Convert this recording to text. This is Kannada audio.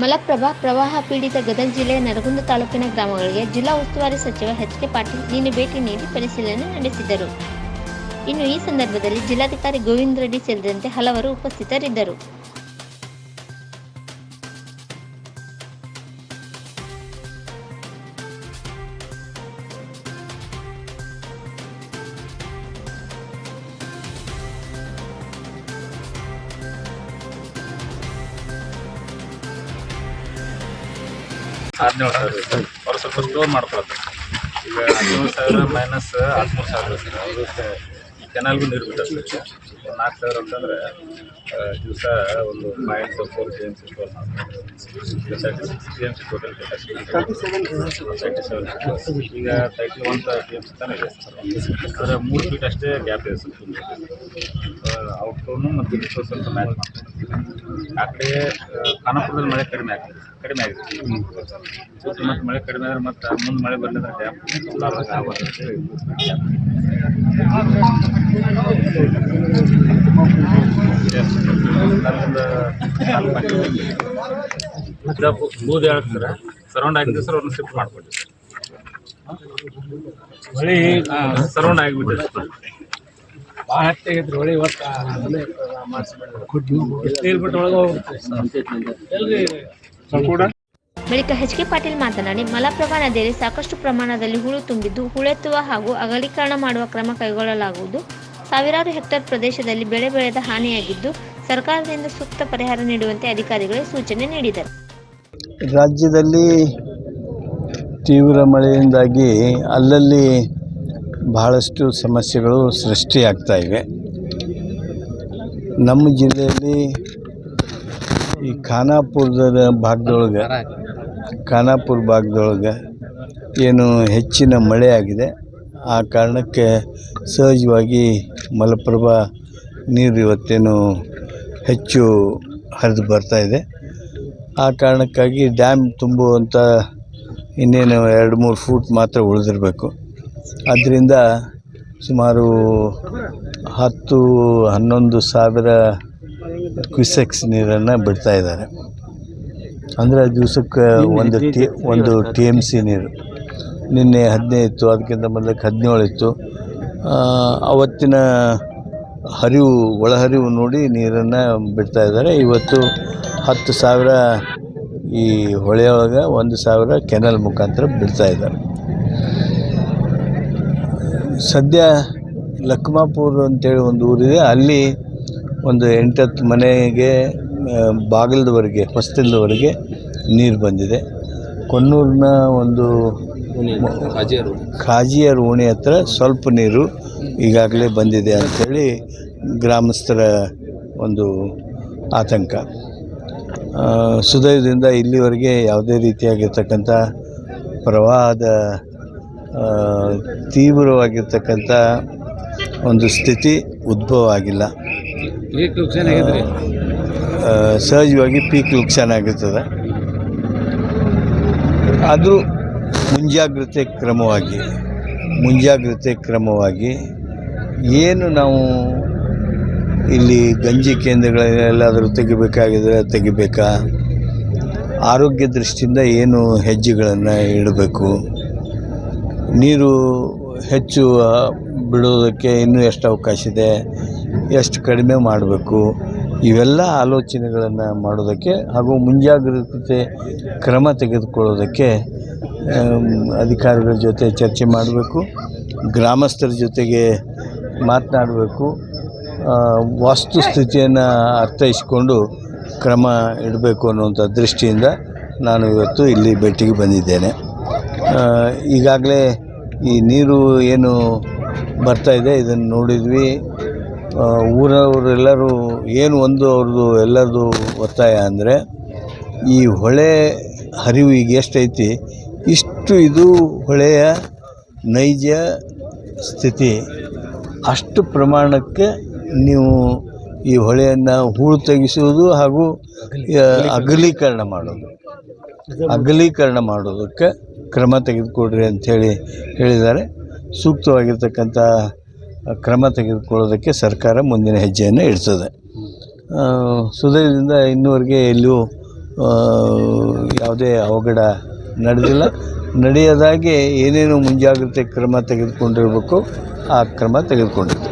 ಮಲಪ್ರಭಾ ಪ್ರವಾಹ ಪೀಡಿತ ಗದಗ ಜಿಲ್ಲೆಯ ನರಗುಂದ ತಾಲೂಕಿನ ಗ್ರಾಮಗಳಿಗೆ ಜಿಲ್ಲಾ ಉಸ್ತುವಾರಿ ಸಚಿವ ಎಚ್ ಕೆ ಪಾಟೀಲ್ ನಿನ್ನೆ ಭೇಟಿ ನೀಡಿ ಪರಿಶೀಲನೆ ನಡೆಸಿದರು. ಇನ್ನು ಈ ಸಂದರ್ಭದಲ್ಲಿ ಜಿಲ್ಲಾಧಿಕಾರಿ ಗೋವಿಂದ ರೆಡ್ಡಿ ಸೇರಿದಂತೆ ಹಲವರು ಉಪಸ್ಥಿತರಿದ್ದರು. ಹದಿನೇಳು ಸಾವಿರ ಅವ್ರು ಸ್ವಲ್ಪ ಸ್ಟೋರ್ ಮಾಡ್ಕೊಳ್ತಾರೆ ಈಗ ಹದಿನೇಳು ಸಾವಿರ ಮೈನಸ್ ಹದಿಮೂರು ಸಾವಿರ. ಈ ಕೆನಾಲ್ಗೂ ನೀರು ಬಿಟ್ಟಿರ್ತೈತೆ ಒಂದು ನಾಲ್ಕು ಸಾವಿರ ಅಂತಂದ್ರೆ ದಿವಸ ಒಂದು point four G M C four G M C total thirty seven ಈಗ thirty one G M C ತಾನೇ ಇದೆ. ಆದರೆ ಮೂರು ಫೀಟ್ ಅಷ್ಟೇ ಗ್ಯಾಪ್ ಇದೆ ಸ್ವಲ್ಪ. ಔಟ್ಡೋರ್ನು ಮತ್ತು ಇನ್ಸ್ಟೋರ್ ಸ್ವಲ್ಪ ಮ್ಯಾಚ್ ಮಾಡ್ತಾರೆ ಆ ಕಡೆ ಖಾನಾಪುರದಲ್ಲಿ ಮಳೆ ಕಡಿಮೆ ಆಗ್ತದೆ ಕಡಿಮೆ ಆಗಿದೆ. ಸುತ್ತ ಮತ್ತೆ ಮಳೆ ಕಡಿಮೆ ಆದರೆ ಮತ್ತೆ ಮುಂದೆ ಮಳೆ ಬರಲಿದ್ರೆ ಡ್ಯಾಮ್ ಲಾಭ ಬೂದಿ ಹೇಳ್ತಾರೆ ಸರೌಂಡ್ ಆಗಿದ್ದು ಸರ್ ಅವ್ರನ್ನ ಶಿಫ್ಟ್ ಮಾಡ್ಕೊಂಡಿದ್ದೆ ಹೊಳಿ ಸರೌಂಡ್ ಆಗಿಬಿಟ್ಟಿದೆ ಭಾಳ ಹತ್ತಾಗೈತ್ರಿ ಹೊಳಿ ಇವತ್ತು ನೀರು ಬಿಟ್ಟು ಒಳಗೆ ಹೋಗ್ಬಿಡ್ತೀವಿ ಬಳಿಕ ಎಚ್ ಕೆ ಪಾಟೀಲ್ ಮಾತನಾಡಿ ಮಲಪ್ರಭಾ ನದಿಯಲ್ಲಿ ಸಾಕಷ್ಟು ಪ್ರಮಾಣದಲ್ಲಿ ಹುಳು ತುಂಬಿದ್ದು ಹುಳೆತ್ತುವ ಹಾಗೂ ಅಗಲೀಕರಣ ಮಾಡುವ ಕ್ರಮ ಕೈಗೊಳ್ಳಲಾಗುವುದು. ಸಾವಿರಾರು ಹೆಕ್ಟೇರ್ ಪ್ರದೇಶದಲ್ಲಿ ಬೆಳೆ ಬೆಳೆದ ಹಾನಿಯಾಗಿದ್ದು ಸರ್ಕಾರದಿಂದ ಸೂಕ್ತ ಪರಿಹಾರ ನೀಡುವಂತೆ ಅಧಿಕಾರಿಗಳಿಗೆ ಸೂಚನೆ ನೀಡಿದರು. ರಾಜ್ಯದಲ್ಲಿ ತೀವ್ರ ಮಳೆಯಿಂದಾಗಿ ಅಲ್ಲಲ್ಲಿ ಬಹಳಷ್ಟು ಸಮಸ್ಯೆಗಳು ಸೃಷ್ಟಿಯಾಗ್ತಾ ಇವೆ. ನಮ್ಮ ಜಿಲ್ಲೆಯಲ್ಲಿ ಈ ಖಾನಾಪುರದ ಭಾಗದೊಳಗೆ, ಖಾನಾಪುರ ಭಾಗದೊಳಗೆ ಏನು ಹೆಚ್ಚಿನ ಮಳೆ ಆಗಿದೆ. ಆ ಕಾರಣಕ್ಕೆ ಸಹಜವಾಗಿ ಮಲಪ್ರಭಾ ನೀರು ಇವತ್ತೇನು ಹೆಚ್ಚು ಹರಿದು ಬರ್ತಾ ಇದೆ. ಆ ಕಾರಣಕ್ಕಾಗಿ ಡ್ಯಾಮ್ ತುಂಬುವಂಥ ಇನ್ನೇನು ಎರಡು ಮೂರು ಫೂಟ್ ಮಾತ್ರ ಉಳಿದಿರಬೇಕು. ಅದರಿಂದ ಸುಮಾರು ಹತ್ತು ಹನ್ನೊಂದು ಸಾವಿರ ಕ್ವಿಸೆಕ್ಸ್ ನೀರನ್ನು ಬಿಡ್ತಾ ಇದ್ದಾರೆ. ಅಂದರೆ ದಿವಸಕ್ಕೆ ಒಂದು ಟಿ ಒಂದು ಟಿ ಎಂ ಸಿ ನೀರು. ನಿನ್ನೆ ಹದಿನೈದು ಇತ್ತು, ಅದಕ್ಕಿಂತ ಮೊದಲಕ್ಕೆ ಹದಿನೇಳು ಇತ್ತು. ಅವತ್ತಿನ ಹರಿವು, ಒಳಹರಿವು ನೋಡಿ ನೀರನ್ನು ಬಿಡ್ತಾ ಇದ್ದಾರೆ. ಇವತ್ತು ಹತ್ತು ಸಾವಿರ ಈ ಹೊಳೆಯೊಳಗೆ ಒಂದು ಸಾವಿರ ಕೆನಲ್ ಮುಖಾಂತರ ಬಿಡ್ತಾ ಇದ್ದಾರೆ. ಸದ್ಯ ಲಕ್ಮಾಪುರ್ ಅಂತೇಳಿ ಒಂದು ಊರಿದೆ. ಅಲ್ಲಿ ಒಂದು ಎಂಟತ್ತು ಮನೆಗೆ ಬಾಗಿಲ್ದವರೆಗೆ, ಹೊಸ್ತಿಲದವರೆಗೆ ನೀರು ಬಂದಿದೆ. ಕೊನ್ನೂರಿನ ಒಂದು ಖಾಜಿಯರ ಓಣಿ ಹತ್ರ ಸ್ವಲ್ಪ ನೀರು ಈಗಾಗಲೇ ಬಂದಿದೆ ಅಂಥೇಳಿ ಗ್ರಾಮಸ್ಥರ ಒಂದು ಆತಂಕ. ಸುದೈದಿಂದ ಸುದಯದಿಂದ ಇಲ್ಲಿವರೆಗೆ ಯಾವುದೇ ರೀತಿಯಾಗಿರ್ತಕ್ಕಂಥ ಪ್ರವಾಹದ ತೀವ್ರವಾಗಿರ್ತಕ್ಕಂಥ ಒಂದು ಸ್ಥಿತಿ ಉದ್ಭವ ಆಗಿಲ್ಲ. ಸಹಜವಾಗಿ ಪೀಕ್ ನುಕ್ಸಾನ್ ಆಗಿರ್ತದೆ ಆದರೂ ಮುಂಜಾಗ್ರತೆ ಕ್ರಮವಾಗಿ ಮುಂಜಾಗ್ರತೆ ಕ್ರಮವಾಗಿ ಏನು ನಾವು ಇಲ್ಲಿ ಗಂಜಿ ಕೇಂದ್ರಗಳೆಲ್ಲಾದರೂ ತೆಗಿಬೇಕಾಗಿದ್ರೆ ತೆಗಿಬೇಕಾ? ಆರೋಗ್ಯ ದೃಷ್ಟಿಯಿಂದ ಏನು ಹೆಜ್ಜೆಗಳನ್ನು ಇಡಬೇಕು? ನೀರು ಹೆಚ್ಚು ಬಿಡೋದಕ್ಕೆ ಇನ್ನೂ ಎಷ್ಟು ಅವಕಾಶ ಇದೆ? ಎಷ್ಟು ಕಡಿಮೆ ಮಾಡಬೇಕು? ಇವೆಲ್ಲ ಆಲೋಚನೆಗಳನ್ನು ಮಾಡೋದಕ್ಕೆ ಹಾಗೂ ಮುಂಜಾಗ್ರತೆ ಕ್ರಮ ತೆಗೆದುಕೊಳ್ಳೋದಕ್ಕೆ ಅಧಿಕಾರಿಗಳ ಜೊತೆ ಚರ್ಚೆ ಮಾಡಬೇಕು, ಗ್ರಾಮಸ್ಥರ ಜೊತೆಗೆ ಮಾತನಾಡಬೇಕು ವಾಸ್ತುಸ್ಥಿತಿಯನ್ನು ಅರ್ಥೈಸಿಕೊಂಡು ಕ್ರಮ ಇಡಬೇಕು ಅನ್ನುವಂಥ ದೃಷ್ಟಿಯಿಂದ ನಾನು ಇವತ್ತು ಇಲ್ಲಿ ಭೇಟಿಗೆ ಬಂದಿದ್ದೇನೆ. ಈಗಾಗಲೇ ಈ ನೀರು ಏನು ಬರ್ತಾ ಇದೆ, ಇದನ್ನು ನೋಡಿದ್ವಿ. ಊರವರೆಲ್ಲರೂ ಏನು ಒಂದು ಅವ್ರದ್ದು ಎಲ್ಲರದು ಒತ್ತಾಯ ಅಂದರೆ ಈ ಹೊಳೆ ಹರಿವು ಈಗ ಎಷ್ಟೈತಿ, ಇಷ್ಟು ಇದು ಹೊಳೆಯ ನೈಜ ಸ್ಥಿತಿ. ಅಷ್ಟು ಪ್ರಮಾಣಕ್ಕೆ ನೀವು ಈ ಹೊಳೆಯನ್ನು ಹೂಳು ತೆಗೆಸುವುದು ಹಾಗೂ ಅಗಲೀಕರಣ ಮಾಡೋದು. ಅಗಲೀಕರಣ ಮಾಡೋದಕ್ಕೆ ಕ್ರಮ ತೆಗೆದುಕೊಡ್ರಿ ಅಂಥೇಳಿ ಹೇಳಿದ್ದಾರೆ. ಸೂಕ್ತವಾಗಿರ್ತಕ್ಕಂಥ ಕ್ರಮ ತೆಗೆದುಕೊಳ್ಳೋದಕ್ಕೆ ಸರ್ಕಾರ ಮುಂದಿನ ಹೆಜ್ಜೆಯನ್ನು ಇಡ್ತದೆ. ಸುದೀರ್ಘದಿಂದ ಇನ್ನೂವರೆಗೆ ಎಲ್ಲೂ ಯಾವುದೇ ಅವಘಡ ನಡೆದಿಲ್ಲ. ನಡೆಯದಾಗೆ ಏನೇನು ಮುಂಜಾಗ್ರತೆ ಕ್ರಮ ತೆಗೆದುಕೊಂಡಿರಬೇಕು, ಆ ಕ್ರಮ ತೆಗೆದುಕೊಂಡಿದ್ದೀವಿ